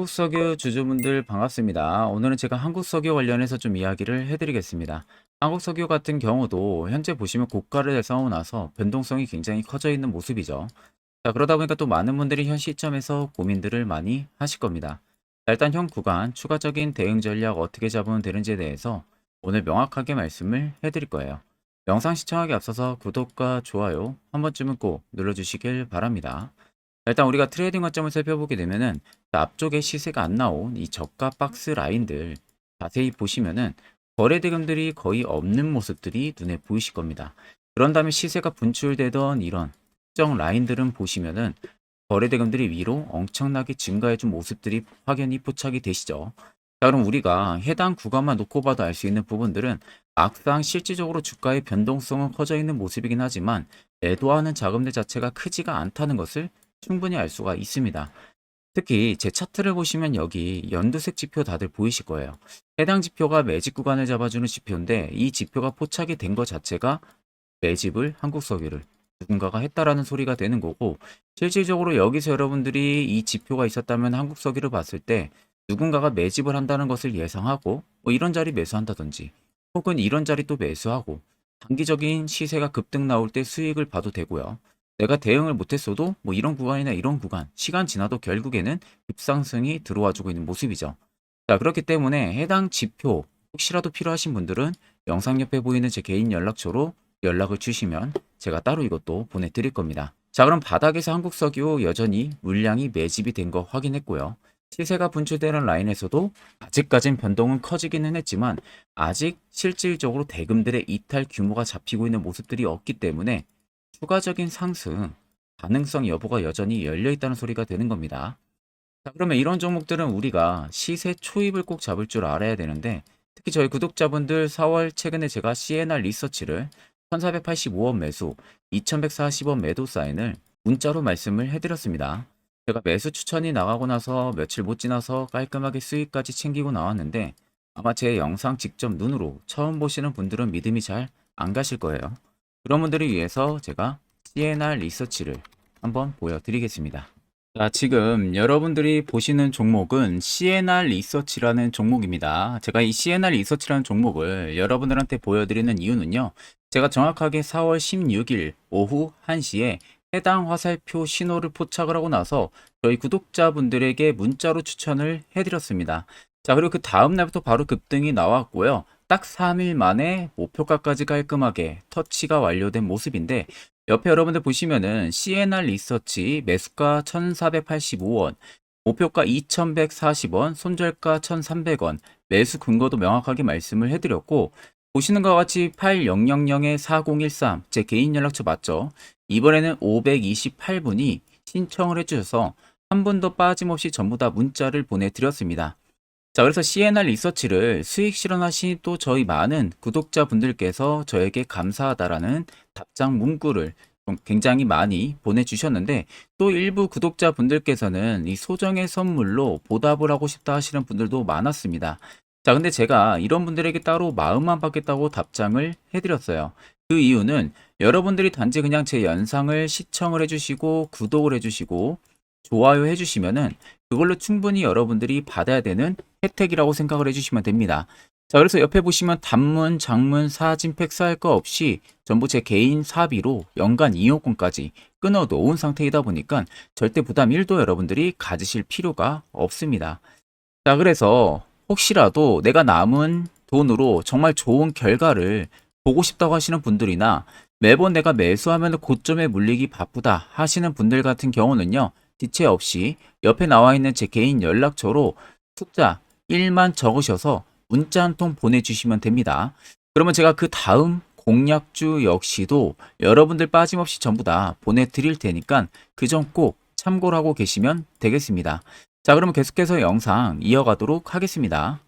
한국석유 주주분들 반갑습니다. 오늘은 제가 한국석유 관련해서 좀 이야기를 해드리겠습니다. 한국석유 같은 경우도 현재 보시면 고가를 달성하고 나서 변동성이 굉장히 커져 있는 모습이죠. 자, 그러다 보니까 또 많은 분들이 현 시점에서 고민들을 많이 하실 겁니다. 자, 일단 현 구간 추가적인 대응 전략 어떻게 잡으면 되는지에 대해서 오늘 명확하게 말씀을 해드릴 거예요. 영상 시청하기 앞서서 구독과 좋아요 한 번쯤은 꼭 눌러주시길 바랍니다. 자, 일단 우리가 트레이딩 관점을 살펴보게 되면은 자, 앞쪽에 시세가 안 나온 이 저가 박스 라인들 자세히 보시면은 거래 대금들이 거의 없는 모습들이 눈에 보이실 겁니다. 그런 다음에 시세가 분출되던 이런 특정 라인들은 보시면은 거래 대금들이 위로 엄청나게 증가해준 모습들이 확연히 포착이 되시죠. 자, 그럼 우리가 해당 구간만 놓고 봐도 알 수 있는 부분들은 막상 실질적으로 주가의 변동성은 커져 있는 모습이긴 하지만 매도하는 자금들 자체가 크지가 않다는 것을 충분히 알 수가 있습니다. 특히 제 차트를 보시면 여기 연두색 지표 다들 보이실 거예요. 해당 지표가 매집 구간을 잡아주는 지표인데 이 지표가 포착이 된 것 자체가 매집을 한국석유를 누군가가 했다라는 소리가 되는 거고 실질적으로 여기서 여러분들이 이 지표가 있었다면 한국석유를 봤을 때 누군가가 매집을 한다는 것을 예상하고 뭐 이런 자리 매수한다든지 혹은 이런 자리 또 매수하고 단기적인 시세가 급등 나올 때 수익을 봐도 되고요. 내가 대응을 못했어도 뭐 이런 구간이나 이런 구간 시간 지나도 결국에는 급상승이 들어와 주고 있는 모습이죠. 자 그렇기 때문에 해당 지표 혹시라도 필요하신 분들은 영상 옆에 보이는 제 개인 연락처로 연락을 주시면 제가 따로 이것도 보내드릴 겁니다. 자 그럼 바닥에서 한국석유 여전히 물량이 매집이 된 거 확인했고요. 시세가 분출되는 라인에서도 아직까진 변동은 커지기는 했지만 아직 실질적으로 대금들의 이탈 규모가 잡히고 있는 모습들이 없기 때문에 추가적인 상승 가능성 여부가 여전히 열려 있다는 소리가 되는 겁니다. 자, 그러면 이런 종목들은 우리가 시세 초입을 꼭 잡을 줄 알아야 되는데 특히 저희 구독자분들 4월 최근에 제가 CNR 리서치를 1485원 매수, 2140원 매도 사인을 문자로 말씀을 해드렸습니다. 제가 매수 추천이 나가고 나서 며칠 못 지나서 깔끔하게 수익까지 챙기고 나왔는데 아마 제 영상 직접 눈으로 처음 보시는 분들은 믿음이 잘 안 가실 거예요. 그런 분들을 위해서 제가 CNR 리서치를 한번 보여드리겠습니다. 자, 지금 여러분들이 보시는 종목은 CNR 리서치라는 종목입니다. 제가 이 CNR 리서치라는 종목을 여러분들한테 보여드리는 이유는요. 제가 정확하게 4월 16일 오후 1시에 해당 화살표 신호를 포착을 하고 나서 저희 구독자분들에게 문자로 추천을 해드렸습니다. 자, 그리고 그 다음 날부터 바로 급등이 나왔고요. 딱 3일 만에 목표가까지 깔끔하게 터치가 완료된 모습인데 옆에 여러분들 보시면은 CNR 리서치 매수가 1485원, 목표가 2140원, 손절가 1300원, 매수 근거도 명확하게 말씀을 해드렸고 보시는 것과 같이 8000에 4013, 제 개인 연락처 맞죠? 이번에는 528분이 신청을 해주셔서 한 분도 빠짐없이 전부 다 문자를 보내드렸습니다. 자, 그래서 CNR 리서치를 수익 실현하신 또 저희 많은 구독자분들께서 저에게 감사하다라는 답장 문구를 좀 굉장히 많이 보내주셨는데 또 일부 구독자분들께서는 이 소정의 선물로 보답을 하고 싶다 하시는 분들도 많았습니다. 자, 근데 제가 이런 분들에게 따로 마음만 받겠다고 답장을 해드렸어요. 그 이유는 여러분들이 단지 그냥 제 영상을 시청을 해주시고 구독을 해주시고 좋아요 해주시면은 그걸로 충분히 여러분들이 받아야 되는 혜택이라고 생각을 해주시면 됩니다. 자, 그래서 옆에 보시면 단문, 장문, 사진, 팩스 할 거 없이 전부 제 개인 사비로 연간 이용권까지 끊어 놓은 상태이다 보니까 절대 부담 1도 여러분들이 가지실 필요가 없습니다. 자, 그래서 혹시라도 내가 남은 돈으로 정말 좋은 결과를 보고 싶다고 하시는 분들이나 매번 내가 매수하면 고점에 물리기 바쁘다 하시는 분들 같은 경우는요. 지체 없이 옆에 나와 있는 제 개인 연락처로 숫자 1만 적으셔서 문자 한 통 보내주시면 됩니다. 그러면 제가 그 다음 공약주 역시도 여러분들 빠짐없이 전부 다 보내드릴 테니까 그 점 꼭 참고를 하고 계시면 되겠습니다. 자, 그러면 계속해서 영상 이어가도록 하겠습니다.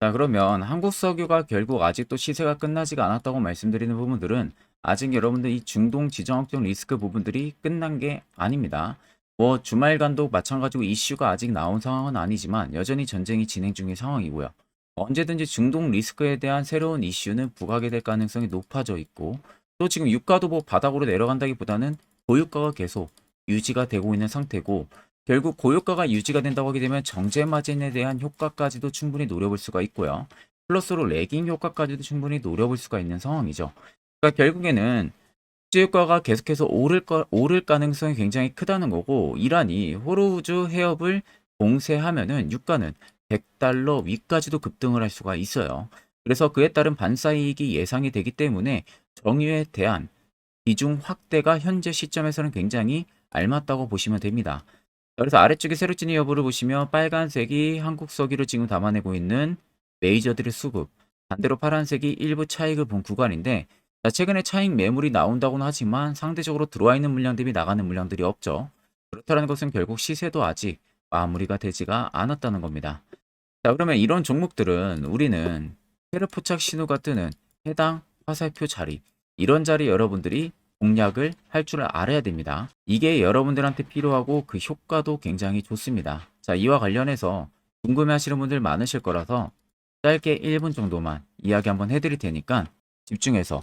자, 그러면 한국 석유가 결국 아직도 시세가 끝나지가 않았다고 말씀드리는 부분들은 아직 여러분들 이 중동 지정 확정 리스크 부분들이 끝난 게 아닙니다. 뭐 주말간도 마찬가지고 이슈가 아직 나온 상황은 아니지만 여전히 전쟁이 진행 중인 상황이고요. 언제든지 중동 리스크에 대한 새로운 이슈는 부각이 될 가능성이 높아져 있고 또 지금 유가도 뭐 바닥으로 내려간다기보다는 고유가가 계속 유지가 되고 있는 상태고 결국 고효과가 유지가 된다고 하게 되면 정제 마진에 대한 효과까지도 충분히 노려볼 수가 있고요. 플러스로 레깅 효과까지도 충분히 노려볼 수가 있는 상황이죠. 그러니까 결국에는 효과가 계속해서 오를, 거, 오를 가능성이 굉장히 크다는 거고 이란이 호르우즈 해협을 봉쇄하면은 유가는 100달러 위까지도 급등을 할 수가 있어요. 그래서 그에 따른 반사이익이 예상이 되기 때문에 정유에 대한 비중 확대가 현재 시점에서는 굉장히 알맞다고 보시면 됩니다. 그래서 아래쪽에 세로진의 여부를 보시면 빨간색이 한국 서기를 지금 담아내고 있는 메이저들의 수급, 반대로 파란색이 일부 차익을 본 구간인데 자, 최근에 차익 매물이 나온다고는 하지만 상대적으로 들어와 있는 물량 대비 나가는 물량들이 없죠. 그렇다는 것은 결국 시세도 아직 마무리가 되지가 않았다는 겁니다. 자, 그러면 이런 종목들은 우리는 테레포착 신호가 뜨는 해당 화살표 자리, 이런 자리 여러분들이 공략을 할 줄 알아야 됩니다. 이게 여러분들한테 필요하고 그 효과도 굉장히 좋습니다. 자, 이와 관련해서 궁금해 하시는 분들 많으실 거라서 짧게 1분 정도만 이야기 한번 해드릴 테니까 집중해서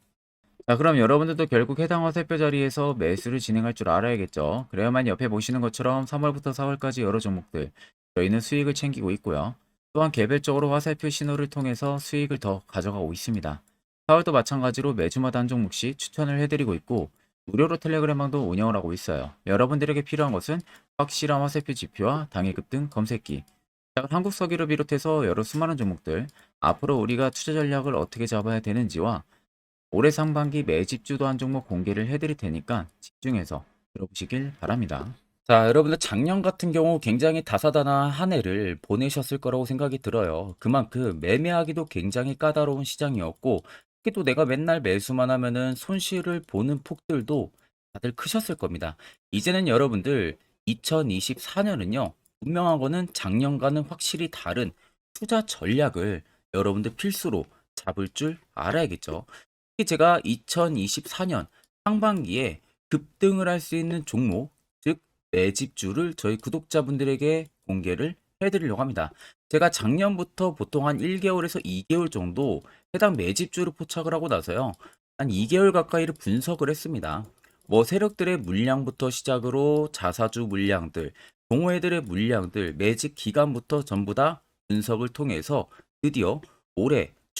자, 그럼 여러분들도 결국 해당 화살표 자리에서 매수를 진행할 줄 알아야겠죠. 그래야만 옆에 보시는 것처럼 3월부터 4월까지 여러 종목들 저희는 수익을 챙기고 있고요. 또한 개별적으로 화살표 신호를 통해서 수익을 더 가져가고 있습니다. 4월도 마찬가지로 매주마다 한 종목씩 추천을 해드리고 있고 무료로 텔레그램방도 운영을 하고 있어요. 여러분들에게 필요한 것은 확실한 화살표 지표와 당일 급등 검색기. 자, 한국 서기를 비롯해서 여러 수많은 종목들 앞으로 우리가 투자 전략을 어떻게 잡아야 되는지와 올해 상반기 매 집주도 한 종목 공개를 해드릴 테니까 집중해서 들어보시길 바랍니다. 자, 여러분들 작년 같은 경우 굉장히 다사다난한 한 해를 보내셨을 거라고 생각이 들어요. 그만큼 매매하기도 굉장히 까다로운 시장이었고, 특히 또 내가 맨날 매수만 하면은 손실을 보는 폭들도 다들 크셨을 겁니다. 이제는 여러분들 2024년은요, 분명한 거는 작년과는 확실히 다른 투자 전략을 여러분들 필수로 잡을 줄 알아야겠죠. 특히 제가 2024년 상반기에 급등을 할 수 있는 종목, 즉 매집주를 저희 구독자분들에게 공개를 해드리려고 합니다. 제가 작년부터 보통 한 1개월에서 2개월 정도 해당 매집주를 포착을 하고 나서요. 한 2개월 가까이를 분석을 했습니다. 뭐 세력들의 물량부터 시작으로 자사주 물량들, 동호회들의 물량들, 매집 기간부터 전부 다 분석을 통해서 드디어 올해